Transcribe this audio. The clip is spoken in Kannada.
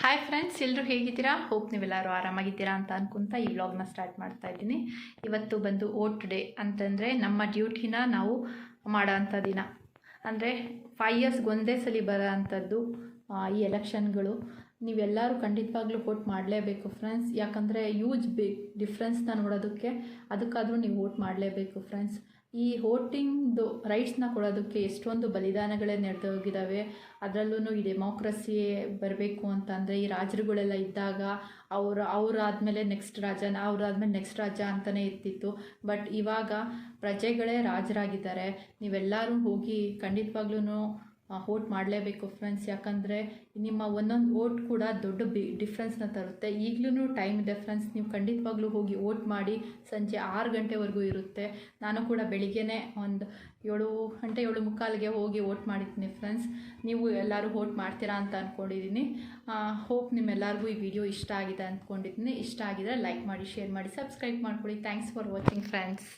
ಹಾಯ್ ಫ್ರೆಂಡ್ಸ್ ಎಲ್ಲರೂ ಹೇಗಿದ್ದೀರಾ? ಹೋಪ್ ನೀವೆಲ್ಲರೂ ಆರಾಮಾಗಿದ್ದೀರಾ ಅಂತ ಅನ್ಕೊಂತ ಈ ವ್ಲಾಗ್ನ ಸ್ಟಾರ್ಟ್ ಮಾಡ್ತಾ ಇದ್ದೀನಿ. ಇವತ್ತು ಬಂದು ಓಟ್ ಡೇ ಅಂತಂದರೆ ನಮ್ಮ ಡ್ಯೂಟಿನ ನಾವು ಮಾಡೋ ಅಂಥ ದಿನ. ಅಂದರೆ ಫೈವ್ ಇಯರ್ಸ್ಗೆ ಒಂದೇ ಸಲ ಬರೋ ಅಂಥದ್ದು ಈ ಎಲೆಕ್ಷನ್ಗಳು ನೀವೆಲ್ಲರೂ ಖಂಡಿತವಾಗ್ಲೂ ವೋಟ್ ಮಾಡಲೇಬೇಕು ಫ್ರೆಂಡ್ಸ್ ಯಾಕಂದರೆ ಯೂಜ್ ಬಿ ಡಿಫ್ರೆನ್ಸ್ನ ನೋಡೋದಕ್ಕೆ, ಅದಕ್ಕಾದರೂ ನೀವು ವೋಟ್ ಮಾಡಲೇಬೇಕು ಫ್ರೆಂಡ್ಸ್ ಈ ಹೋಟಿಂಗ್ದು ರೈಟ್ಸ್ನ ಕೊಡೋದಕ್ಕೆ ಎಷ್ಟೊಂದು ಬಲಿದಾನಗಳೇ ನಡೆದೋಗಿದ್ದಾವೆ ಅದರಲ್ಲೂ ಈ ಡೆಮೋಕ್ರಸಿ ಬರಬೇಕು ಅಂತಂದರೆ ಈ ರಾಜರುಗಳೆಲ್ಲ ಇದ್ದಾಗ ಅವರು ಅವರಾದಮೇಲೆ ನೆಕ್ಸ್ಟ್ ರಾಜ ಅವರಾದಮೇಲೆ ನೆಕ್ಸ್ಟ್ ರಾಜ ಅಂತಲೇ ಇರ್ತಿತ್ತು. ಬಟ್ ಇವಾಗ ಪ್ರಜೆಗಳೇ ರಾಜರಾಗಿದ್ದಾರೆ. ನೀವೆಲ್ಲರೂ ಹೋಗಿ ಖಂಡಿತವಾಗ್ಲೂ ವೋಟ್ ಮಾಡಲೇಬೇಕು ಫ್ರೆಂಡ್ಸ್ ಯಾಕಂದರೆ ನಿಮ್ಮ ಒಂದೊಂದು ವೋಟ್ ಕೂಡ ದೊಡ್ಡ ಬಿ ಡಿಫ್ರೆನ್ಸ್ನ ತರುತ್ತೆ. ಈಗಲೂ ಟೈಮ್ ಇದೆ ನೀವು ಖಂಡಿತವಾಗ್ಲೂ ಹೋಗಿ ವೋಟ್ ಮಾಡಿ ಸಂಜೆ ಆರು ಗಂಟೆವರೆಗೂ ಇರುತ್ತೆ. ನಾನು ಕೂಡ ಬೆಳಿಗ್ಗೆನೇ ಒಂದು ಏಳು, ಗಂಟೆ ಏಳು ಮುಕ್ಕಾಲಿಗೆ ಹೋಗಿ ವೋಟ್ ಮಾಡಿದ್ದೀನಿ ಫ್ರೆಂಡ್ಸ್ ನೀವು ಎಲ್ಲರೂ ವೋಟ್ ಮಾಡ್ತೀರಾ ಅಂತ ಅಂದ್ಕೊಂಡಿದ್ದೀನಿ ಹೋಪ್ ನಿಮ್ಮೆಲ್ಲರಿಗೂ ಈ ವಿಡಿಯೋ ಇಷ್ಟ ಆಗಿದೆ ಅಂದ್ಕೊಂಡಿದ್ದೀನಿ ಇಷ್ಟ ಆಗಿದ್ರೆ ಲೈಕ್ ಮಾಡಿ ಶೇರ್ ಮಾಡಿ ಸಬ್ಸ್ಕ್ರೈಬ್ ಮಾಡ್ಕೊಳ್ಳಿ. Thanks for watching friends